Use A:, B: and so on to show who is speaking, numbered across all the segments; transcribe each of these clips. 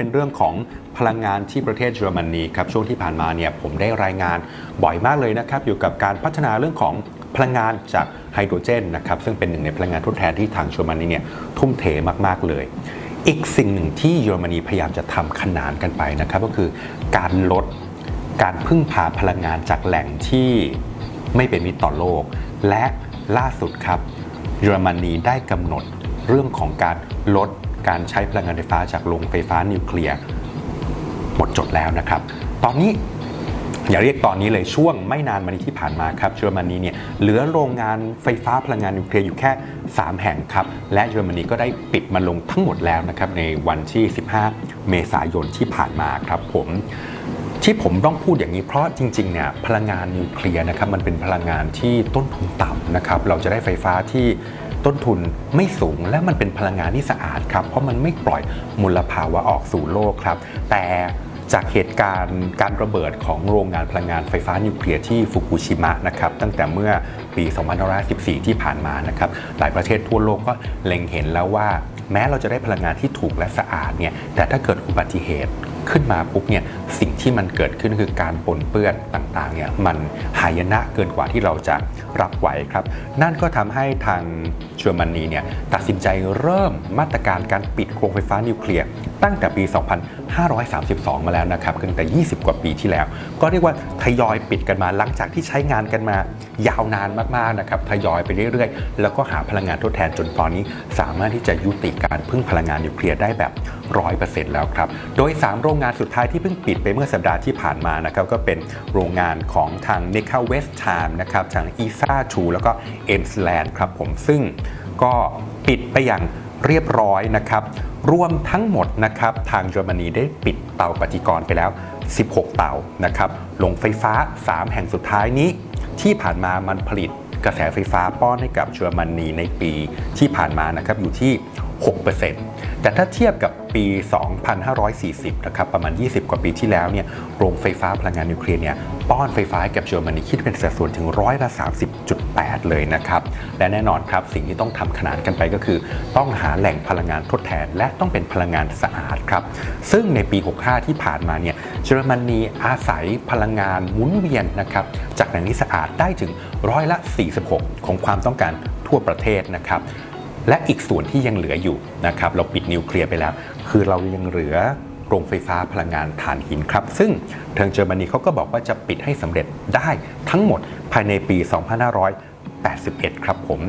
A: เป็นเรื่องของพลังงานที่ประเทศเยอรมนีครับช่วงที่ผ่านมาเนี่ยผมได้รายงานบ่อยมากเลยนะครับอยู่กับการพัฒนาเรื่องของพลังงานจากไฮโดรเจนนะครับซึ่งเป็นหนึ่งในพลังงานทดแทนที่ทางเยอรมนีเนี่ยทุ่มเทมากๆเลย อีกสิ่งหนึ่งที่เยอรมนีพยายามจะทำขนานกันไปนะครับก็คือการลดการพึ่งพาพลังงานจากแหล่งที่ไม่เป็นมิตรต่อโลก และล่าสุดครับเยอรมนีได้กำหนดเรื่องของการลด การใช้พลังงานไฟฟ้าจากโรงไฟฟ้านิวเคลียร์หมดจดแล้วนะครับ ตอนนี้อย่าเรียกตอนนี้เลยช่วงไม่นานมานี้ที่ผ่านมาครับเยอรมนีเนี่ยเหลือโรงงานไฟฟ้าพลังงานนิวเคลียร์อยู่แค่ 3 แห่งครับ และเยอรมนีก็ได้ปิดมันลงทั้งหมดแล้วนะครับในวันที่ 15 เมษายนที่ผ่านมาครับผมที่ผมต้องพูดอย่างนี้เพราะจริงๆเนี่ยพลังงานนิวเคลียร์นะครับมันเป็นพลังงานที่ต้นทุนต่ำนะครับเราจะได้ไฟฟ้าที่ ต้นทุนไม่สูงและมันเป็นพลังงานที่สะอาดครับ เพราะมันไม่ปล่อยมลภาวะออกสู่โลกครับ แต่จากเหตุการณ์การระเบิดของโรงงานพลังงานไฟฟ้านิวเคลียร์ที่ฟุกุชิมะนะครับตั้งแต่เมื่อปี2514 ที่ผ่านมานะครับหลายประเทศทั่วโลกก็เล็งเห็นแล้วว่า แม้เราจะได้พลังงานที่ถูกและสะอาดเนี่ยแต่ถ้าเกิดอุบัติเหตุ ขึ้นมาปุ๊บเนี่ยสิ่งที่มันเกิดขึ้นคือการปนเปื้อนต่างๆเนี่ยมันหายนะเกินกว่าที่เราจะรับไหวครับ นั่นก็ทำให้ทางเยอรมนีเนี่ยตัดสินใจเริ่มมาตรการการปิดโครงไฟฟ้านิวเคลียร์ตั้งแต่ปี 2532 มาแล้วนะครับตั้งแต่ 20 กว่าปีที่แล้ว ก็เรียกว่าทยอยปิดกันมาหลังจากที่ใช้งานกันมายาวนานมากๆนะครับทยอยไปเรื่อยๆ แล้วก็หาพลังงานทดแทนจนตอนนี้ สามารถที่จะยุติการพึ่งพลังงานนิวเคลียร์ได้แบบ 100%แล้วครับ โดย 3 โรงงานสุดท้ายที่เพิ่งปิดไปเมื่อสัปดาห์ที่ผ่านมานะครับก็เป็นโรงงานของทาง n e c a West Time นะครับทาง e s a 2แล้วก็ e n s l a n d ครับผมซึ่งก็ปิดไปอย่างเรียบร้อยนะครับ รวมทั้งหมดนะครับทางเยอรมนีได้ปิดเตาปฏิกรณ์ไปแล้ว 16 เตานะครับลงไฟฟ้า 3 แห่งสุดท้ายนี้ ที่ผ่านมามันผลิตกระแสไฟฟ้าป้อนให้กับเยอรมนีในปีที่ผ่านมานะครับอยู่ที่6%แต่ถ้าเทียบกับปี 2540 นะครับ ประมาณ 20 กว่าปีที่แล้วเนี่ย โรงไฟฟ้าพลังงานนิวเคลียร์เนี่ย ป้อนไฟฟ้าให้กับเยอรมนีคิดเป็นสัดส่วนถึงร้อยละ 30.8 เลยนะครับ และแน่นอนครับ สิ่งที่ต้องทำขนานกันไปก็คือ ต้องหาแหล่งพลังงานทดแทน และต้องเป็นพลังงานสะอาดครับ ซึ่งในปี 65 ที่ผ่านมาเนี่ย เยอรมนีอาศัยพลังงานหมุนเวียนนะครับ จากแหล่งที่สะอาดได้ถึงร้อยละ 46 ของความต้องการทั่วประเทศนะครับ และอีกส่วนที่ยังเหลืออยู่นะครับเราปิดนิวเคลียร์ไปแล้ว คือเรายังเหลือโรงไฟฟ้าพลังงานถ่านหินครับ ซึ่งทางเยอรมนีเขาก็บอกว่าจะปิดให้สำเร็จได้ทั้งหมดภายในปี 2581 ครับผม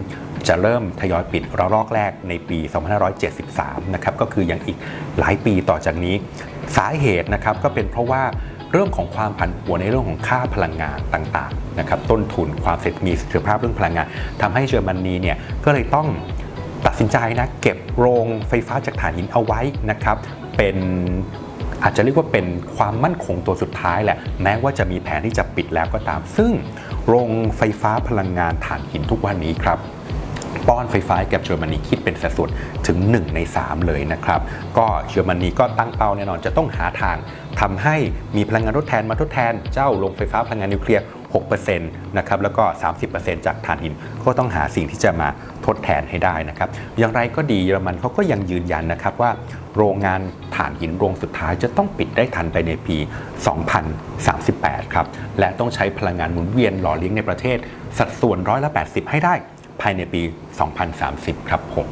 A: จะเริ่มทยอยปิดระลอกแรกในปี 2573 นะครับก็คือยังอีกหลายปีต่อจากนี้ สาเหตุนะครับก็เป็นเพราะว่าเรื่องของความผันผวนในเรื่องของค่าพลังงานต่างๆนะครับต้นทุนความเสร็จมีเสถียรภาพเรื่องพลังงานทำให้เยอรมนีเนี่ยก็เลยต้อง ตัดสินใจนะเก็บโรงไฟฟ้าจากถ่านหินเอาไว้นะครับเป็นอาจจะเรียกว่าเป็นความมั่นคงตัวสุดท้ายแหละแม้ว่าจะมีแผนที่จะปิดแล้วก็ตาม ซึ่งโรงไฟฟ้าพลังงานถ่านหินทุกวันนี้ครับป้อนไฟฟ้าให้กับเยอรมนีคิดเป็นสัดส่วนถึง 1 ใน 3 เลยนะครับ ก็เยอรมนีก็ตั้งเป้าแน่นอนจะต้องหาทางทำให้มีพลังงานทดแทนมาทดแทนเจ้าโรงไฟฟ้าพลังงานนิวเคลียร์ 6%นะครับแล้วก็ 30%จากถ่านหินก็ต้องหาสิ่งที่จะมาทดแทนให้ได้นะครับ อย่างไรก็ดีเยอรมันเขาก็ยังยืนยันนะครับว่าโรงงานถ่านหินโรงสุดท้ายจะต้องปิดได้ทันไปในปี 2038 ครับ และต้องใช้พลังงานหมุนเวียนหล่อเลี้ยงในประเทศ สัดส่วนร้อยละ 80 ให้ได้ภายในปี 2030 ครับผม